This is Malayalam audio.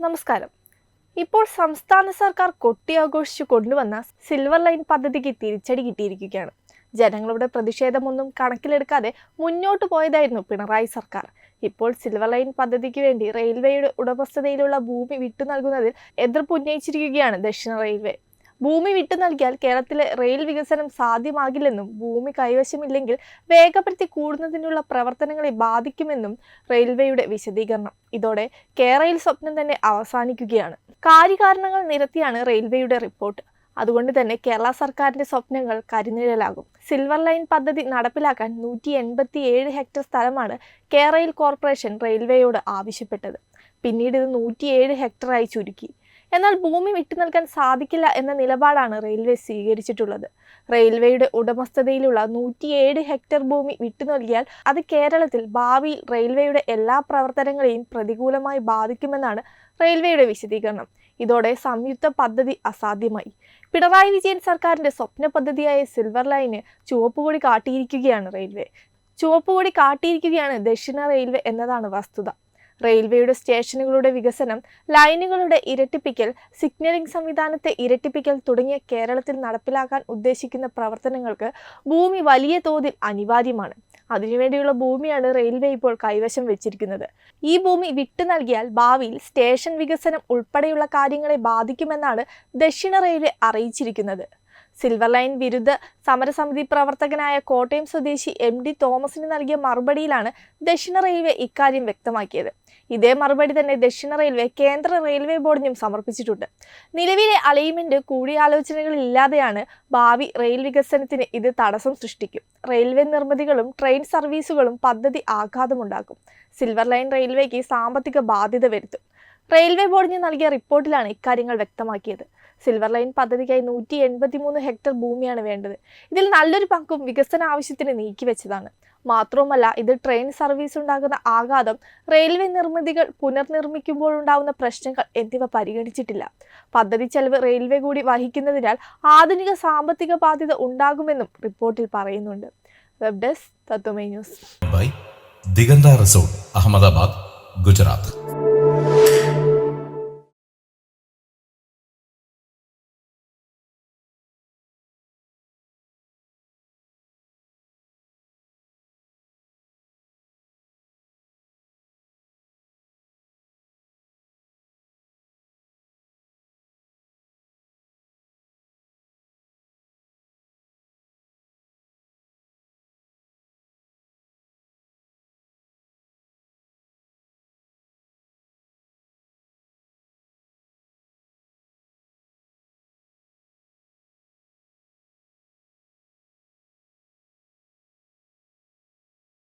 നമസ്കാരം. ഇപ്പോൾ സംസ്ഥാന സർക്കാർ കൊട്ടിയാഘോഷിച്ചു കൊണ്ടുവന്ന സിൽവർ ലൈൻ പദ്ധതിക്ക് തിരിച്ചടി കിട്ടിയിരിക്കുകയാണ്. ജനങ്ങളുടെ പ്രതിഷേധമൊന്നും കണക്കിലെടുക്കാതെ മുന്നോട്ട് പോയതായിരുന്നു പിണറായി സർക്കാർ. ഇപ്പോൾ സിൽവർ ലൈൻ പദ്ധതിക്ക് വേണ്ടി റെയിൽവേയുടെ ഉടമസ്ഥതയിലുള്ള ഭൂമി വിട്ടു നൽകുന്നതിൽ എതിർപ്പ് ഉന്നയിച്ചിരിക്കുകയാണ് ദക്ഷിണ റെയിൽവേ ഭൂമി വിട്ടു നൽകിയാൽ കേരളത്തിലെ റെയിൽ വികസനം സാധ്യമാകില്ലെന്നും ഭൂമി കൈവശമില്ലെങ്കിൽ വേഗപ്പെടുത്തി കൂടുന്നതിനുള്ള പ്രവർത്തനങ്ങളെ ബാധിക്കുമെന്നും റെയിൽവേയുടെ വിശദീകരണം. ഇതോടെ കേരയിൽ സ്വപ്നം തന്നെ അവസാനിക്കുകയാണ്. കാര്യകാരണങ്ങൾ നിരത്തിയാണ് റെയിൽവേയുടെ റിപ്പോർട്ട്. അതുകൊണ്ട് തന്നെ കേരള സർക്കാരിന്റെ സ്വപ്നങ്ങൾ കരിനിഴലാകും. സിൽവർ ലൈൻ പദ്ധതി നടപ്പിലാക്കാൻ നൂറ്റി എൺപത്തി ഏഴ് ഹെക്ടർ സ്ഥലമാണ് കേരയിൽ കോർപ്പറേഷൻ റെയിൽവേയോട് ആവശ്യപ്പെട്ടത്. പിന്നീട് ഇത് നൂറ്റിയേഴ് ഹെക്ടറായി ചുരുക്കി. എന്നാൽ ഭൂമി വിട്ടു നൽകാൻ സാധിക്കില്ല എന്ന നിലപാടാണ് റെയിൽവേ സ്വീകരിച്ചിട്ടുള്ളത്. റെയിൽവേയുടെ ഉടമസ്ഥതയിലുള്ള നൂറ്റിയേഴ് ഹെക്ടർ ഭൂമി വിട്ടു നൽകിയാൽ അത് കേരളത്തിൽ ഭാവിയിൽ റെയിൽവേയുടെ എല്ലാ പ്രവർത്തനങ്ങളെയും പ്രതികൂലമായി ബാധിക്കുമെന്നാണ് റെയിൽവേയുടെ വിശദീകരണം. ഇതോടെ സംയുക്ത പദ്ധതി അസാധ്യമായി. പിണറായി വിജയൻ സർക്കാരിന്റെ സ്വപ്ന പദ്ധതിയായ സിൽവർ ലൈന് ചുവപ്പുകൊടി കാട്ടിയിരിക്കുകയാണ് റെയിൽവേ. ചുവപ്പുകൊടി കാട്ടിയിരിക്കുകയാണ് ദക്ഷിണ റെയിൽവേ എന്നതാണ് വസ്തുത. റെയിൽവേയുടെ സ്റ്റേഷനുകളുടെ വികസനം ലൈനുകളുടെ ഇരട്ടിപ്പിക്കൽ സിഗ്നലിംഗ് സംവിധാനത്തെ ഇരട്ടിപ്പിക്കൽ തുടങ്ങിയ കേരളത്തിൽ നടപ്പിലാക്കാൻ ഉദ്ദേശിക്കുന്ന പ്രവർത്തനങ്ങൾക്ക് ഭൂമി വലിയ തോതിൽ അനിവാര്യമാണ്. അതിനുവേണ്ടിയുള്ള ഭൂമിയാണ് റെയിൽവേ ഇപ്പോൾ കൈവശം വെച്ചിരിക്കുന്നത്. ഈ ഭൂമി വിട്ടു നൽകിയാൽ ഭാവിയിൽ സ്റ്റേഷൻ വികസനം ഉൾപ്പെടെയുള്ള കാര്യങ്ങളെ ബാധിക്കുമെന്നാണ് ദക്ഷിണ റെയിൽവേ അറിയിച്ചിരിക്കുന്നത്. സിൽവർ ലൈൻ വിരുദ്ധ സമരസമിതി പ്രവർത്തകനായ കോട്ടയം സ്വദേശി എം ഡി തോമസിന് നൽകിയ മറുപടിയിലാണ് ദക്ഷിണ റെയിൽവേ ഇക്കാര്യം വ്യക്തമാക്കിയത്. ഇതേ മറുപടി തന്നെ ദക്ഷിണ റെയിൽവേ കേന്ദ്ര റെയിൽവേ ബോർഡിനും സമർപ്പിച്ചിട്ടുണ്ട്. നിലവിലെ അലൈൻമെന്റ് കൂടിയാലോചനകളില്ലാതെയാണ് ഭാവി റെയിൽ വികസനത്തിന് ഇത് തടസ്സം സൃഷ്ടിക്കും. റെയിൽവേ നിർമ്മിതികളും ട്രെയിൻ സർവീസുകളും പദ്ധതി ആഘാതമുണ്ടാക്കും. സിൽവർ ലൈൻ റെയിൽവേക്ക് സാമ്പത്തിക ബാധ്യത വരുത്തും. റെയിൽവേ ബോർഡിന് നൽകിയ റിപ്പോർട്ടിലാണ് ഇക്കാര്യങ്ങൾ വ്യക്തമാക്കിയത്. സിൽവർ ലൈൻ പദ്ധതിക്കായി നൂറ്റി എൺപത്തിമൂന്ന് ഹെക്ടർ ഭൂമിയാണ് വേണ്ടത്. ഇതിൽ നല്ലൊരു പങ്കും വികസന ആവശ്യത്തിന് നീക്കിവെച്ചതാണ് മാത്രവുമല്ല ഇത് ട്രെയിൻ സർവീസ് ഉണ്ടാകുന്ന ആഘാതം റെയിൽവേ നിർമ്മിതികൾ പുനർനിർമ്മിക്കുമ്പോൾ ഉണ്ടാകുന്ന പ്രശ്നങ്ങൾ എന്നിവ പരിഗണിച്ചിട്ടില്ല. പദ്ധതി ചെലവ് റെയിൽവേ കൂടി വഹിക്കുന്നതിനാൽ ആധുനിക സാമ്പത്തിക ബാധ്യത ഉണ്ടാകുമെന്നും റിപ്പോർട്ടിൽ പറയുന്നുണ്ട്. Web desk Tatwamayi news Digantha resort Ahmedabad Gujarat